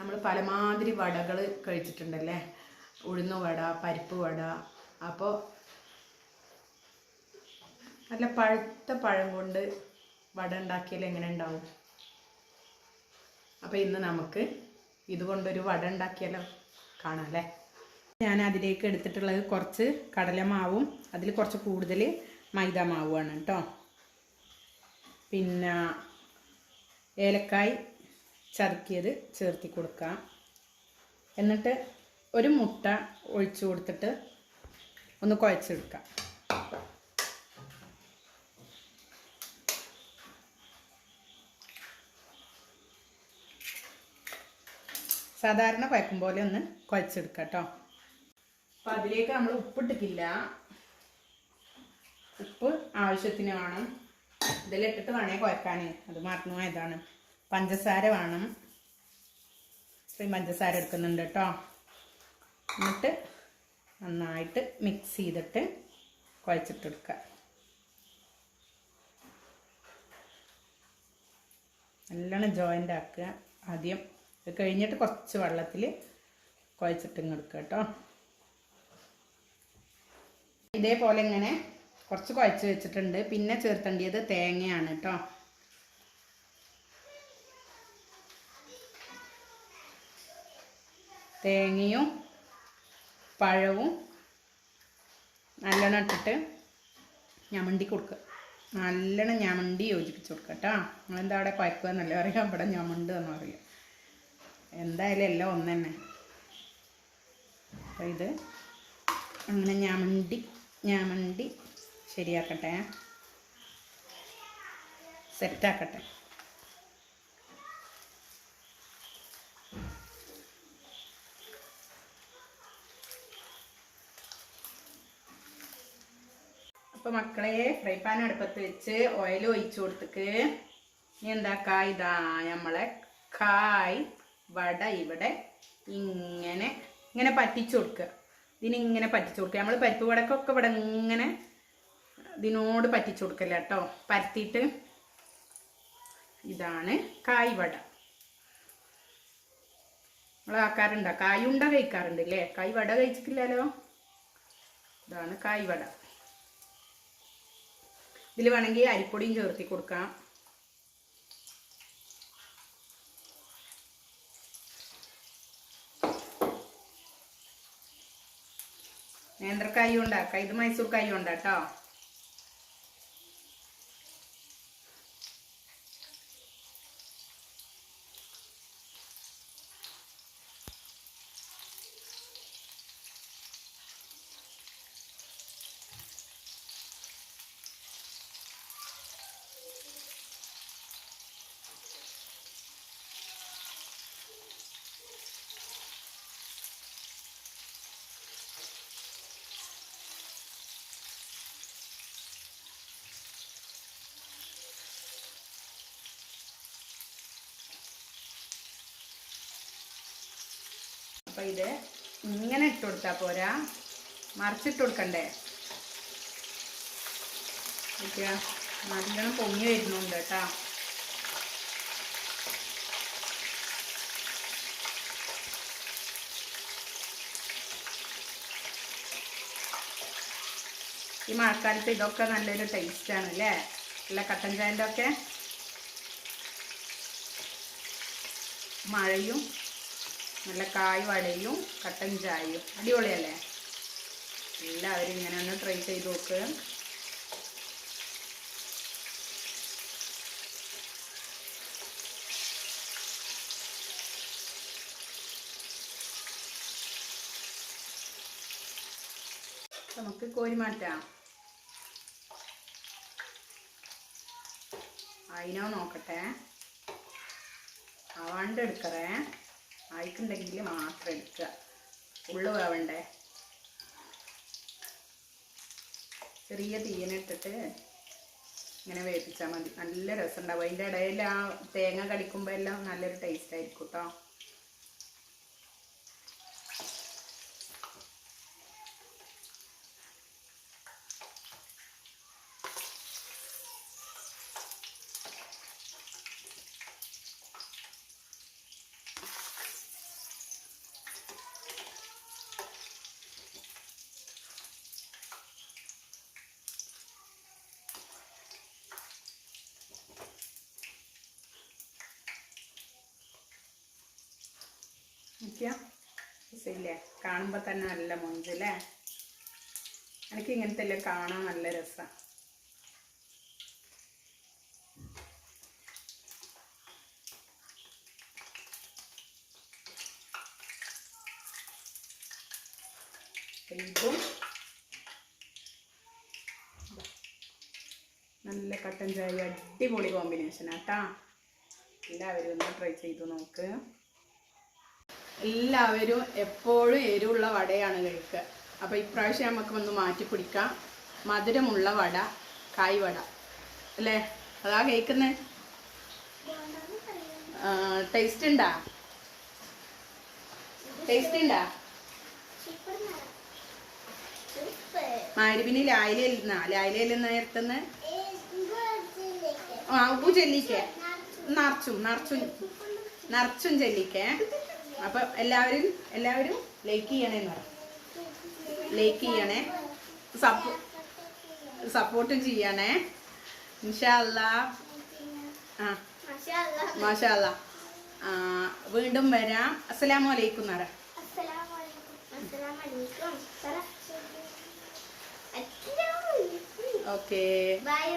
നമ്മൾ പലമാതിരി വടകൾ കഴിച്ചിട്ടുണ്ടല്ലേ? ഉഴുന്ന വട പരിപ്പ് വട. അപ്പോൾ നല്ല പഴുത്ത പഴം കൊണ്ട് വട ഉണ്ടാക്കിയാൽ എങ്ങനെ ഉണ്ടാവും? അപ്പോൾ ഇന്ന് നമുക്ക് ഇതുകൊണ്ടൊരു വട ഉണ്ടാക്കിയാലോ കാണാം അല്ലേ? ഞാൻ അതിലേക്ക് എടുത്തിട്ടുള്ളത് കുറച്ച് കടലമാവും അതിൽ കുറച്ച് കൂടുതൽ മൈദ മാവുമാണ് കേട്ടോ. പിന്നെ ഏലക്കായ് ചതുക്കിയത് ചേർത്തി കൊടുക്കാം എന്നിട്ട് ഒരു മുട്ട ഒഴിച്ചു കൊടുത്തിട്ട് ഒന്ന് കുഴച്ചെടുക്കാം സാധാരണ കുഴക്കും പോലെ ഒന്ന് കുഴച്ചെടുക്കാം കേട്ടോ. അപ്പം അതിലേക്ക് നമ്മൾ ഉപ്പിട്ടിട്ടില്ല ഉപ്പ് ആവശ്യത്തിന് വേണം. ഇതിലിട്ടിട്ട് വേണേ കുഴക്കാൻ അത് മറന്നു പഞ്ചസാര വേണം. ഇത്രയും പഞ്ചസാര എടുക്കുന്നുണ്ട് കേട്ടോ. എന്നിട്ട് നന്നായിട്ട് മിക്സ് ചെയ്തിട്ട് കുഴച്ചിട്ടെടുക്കുക നല്ലോണം ജോയിന്റ് ആക്കുക. ആദ്യം ഇത് കഴിഞ്ഞിട്ട് കുറച്ച് വെള്ളത്തിൽ കുഴച്ചിട്ട് എടുക്കുക കേട്ടോ. ഇതേപോലെ ഇങ്ങനെ കുറച്ച് കുഴച്ച് വെച്ചിട്ടുണ്ട്. പിന്നെ ചേർത്തേണ്ടത് തേങ്ങയാണ് കേട്ടോ. തേങ്ങയും പഴവും നല്ലോണം ഇട്ടിട്ട് ഞമണ്ടി കൊടുക്കുക നല്ലോണം ഞമണ്ടി യോജിപ്പിച്ച് കൊടുക്കുക കേട്ടോ. നിങ്ങളെന്താ അവിടെ കുഴക്കുക എന്നല്ല അറിയാം ഇവിടെ ഞമണ്ട് എന്ന് പറയാം എന്തായാലും എല്ലാം ഒന്ന് തന്നെ അപ്പോൾ ഇത് അങ്ങനെ ഞമണ്ടി ഞമണ്ടി ശരിയാക്കട്ടെ. സെറ്റാക്കട്ടെ അപ്പോൾ മക്കളെ ഫ്രൈ പാൻ അടുപ്പത്ത് വെച്ച് ഓയിൽ ഒഴിച്ചു കൊടുത്തിക്ക് ഇനി എന്താ കായ് ഇതാ നമ്മളെ കായ് വട ഇവിടെ ഇങ്ങനെ ഇങ്ങനെ പറ്റിച്ചു കൊടുക്കുക. ഇതിനിങ്ങനെ പറ്റിച്ചു കൊടുക്കുക. നമ്മൾ പരിപ്പ് വടക്കൊക്കെ ഇവിടെ ഇങ്ങനെ ഇതിനോട് പറ്റിച്ചു കൊടുക്കല്ല കേട്ടോ? പരത്തിയിട്ട് ഇതാണ് കായ് വട. നമ്മൾ ആക്കാറുണ്ടോ. കായുണ്ട കഴിക്കാറുണ്ട് അല്ലേ കായ് വട കഴിച്ചിട്ടില്ലല്ലോ? ഇതാണ് കായ് വട. ഇതിൽ വേണമെങ്കിൽ അരിപ്പൊടിയും ചേർത്തി കൊടുക്കാം. നേന്ത്രക്കായും ഉണ്ടാക്കാം. ഇത് മൈസൂർ കായും ഉണ്ടാട്ടോ അപ്പം ഇത് ഇങ്ങനെ ഇട്ട് കൊടുത്താൽ പോരാ. മറിച്ചിട്ട് കൊടുക്കണ്ടേ? നല്ലോണം പൊങ്ങി വരുന്നുണ്ട് കേട്ടോ. ഈ മഴക്കാലത്ത് ഇതൊക്കെ നല്ലൊരു ടേസ്റ്റാണ് അല്ലേ? അല്ല കട്ടൻ ചായന്റെ ഒക്കെ മഴയും നല്ല കായ് വടയും കട്ടൻ ചായയും. അടിപൊളിയല്ലേ? എല്ലാവരും ഇങ്ങനെ ഒന്ന് ട്രൈ ചെയ്ത് നോക്ക്. നമുക്ക് കോരി മാറ്റാം. അതിനോ നോക്കട്ടെ. ആവാണ്ട് ആയിക്കുണ്ടെങ്കിൽ മാത്രം എടുക്കുക. ഉള്ളു വേവണ്ടേ ചെറിയ തീയനിട്ടിട്ട് ഇങ്ങനെ വേവിച്ചാൽ മതി. നല്ല രസമുണ്ടാവും. അതിന്റെ ഇടയിൽ ആ തേങ്ങ കടിക്കുമ്പോൾ എല്ലാം നല്ലൊരു ടേസ്റ്റ് ആയിരിക്കും കേട്ടോ നോക്കിയാ രസമില്ലേ? കാണുമ്പോൾ തന്നെ നല്ല മൊഞ്ചല്ലേ? എനിക്ക് ഇങ്ങനത്തെ എല്ലാം കാണാൻ നല്ല രസമാണ് നല്ല കട്ടൻ ചായ അടിപൊളി കോമ്പിനേഷൻ ആട്ടാ എല്ലാവരും ഒന്ന് ട്രൈ ചെയ്തു നോക്ക്. എല്ലാവരും എപ്പോഴും എരിവുള്ള വടയാണ് കഴിക്കുക. അപ്പോൾ ഇപ്രാവശ്യം നമുക്ക് ഒന്ന് മാറ്റി പിടിക്കാം. മധുരമുള്ള വട കായ് വട. അല്ലേ? അതാ കേൾക്കുന്നത് ടേസ്റ്റ് ഉണ്ടാ ടേസ്റ്റ് ഉണ്ടാ മാരിബിന് ലായിലിരുന്ന ലായിലയിൽ നേരത്തുനിന്ന് ആ ഉപ്പു ചെല്ലിക്കേ. നിറച്ചും നിറച്ചും. നിറച്ചും ചെല്ലിക്കേ. അപ്പൊ എല്ലാവരും എല്ലാവരും ലൈക്ക് ചെയ്യണേന്ന് പറ. ലൈക്ക് ചെയ്യണേ. സപ്പോ സപ്പോർട്ട് ചെയ്യണേ. ഇൻഷാല്ല ആ. മാഷാല്ല വീണ്ടും വരാം. അസ്സലാമു അലൈക്കും എന്ന് പറ. Okay bye.